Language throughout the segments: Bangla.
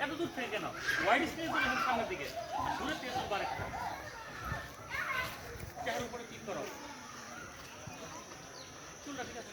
এত দূর থেকে কেন ওয়াইড স্ক্রিনে তুমি এখন সামনের দিকে দূরে থেকে তুলবা আরেকটা চেহারার উপরে ক্লিক করো চুলটা ঠিক আছে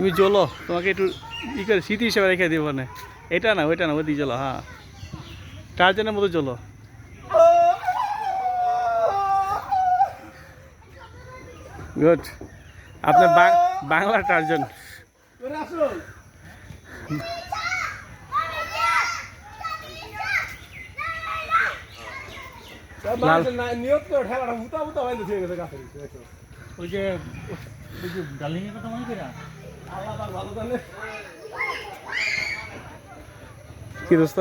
তুমি চলো তোমাকে একটু ই করে স্মৃতি হিসেবে রেখে দিব না এটা না, ওইটা না ওই দিয়ে চলো হ্যাঁ। টার্জেনের মতো চলো গুড আপনার বাংলা টার্জন তোরে কি দোস্ত?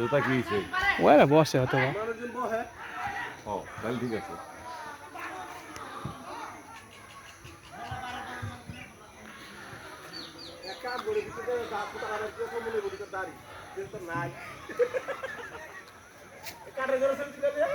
জুতা কি ওরা বসে হয়তো বা। মানুষজন বহে। ও তাহলে ঠিক আছে। কাজ করে কাটার প্রথম মনে করি সেলফি কাঠের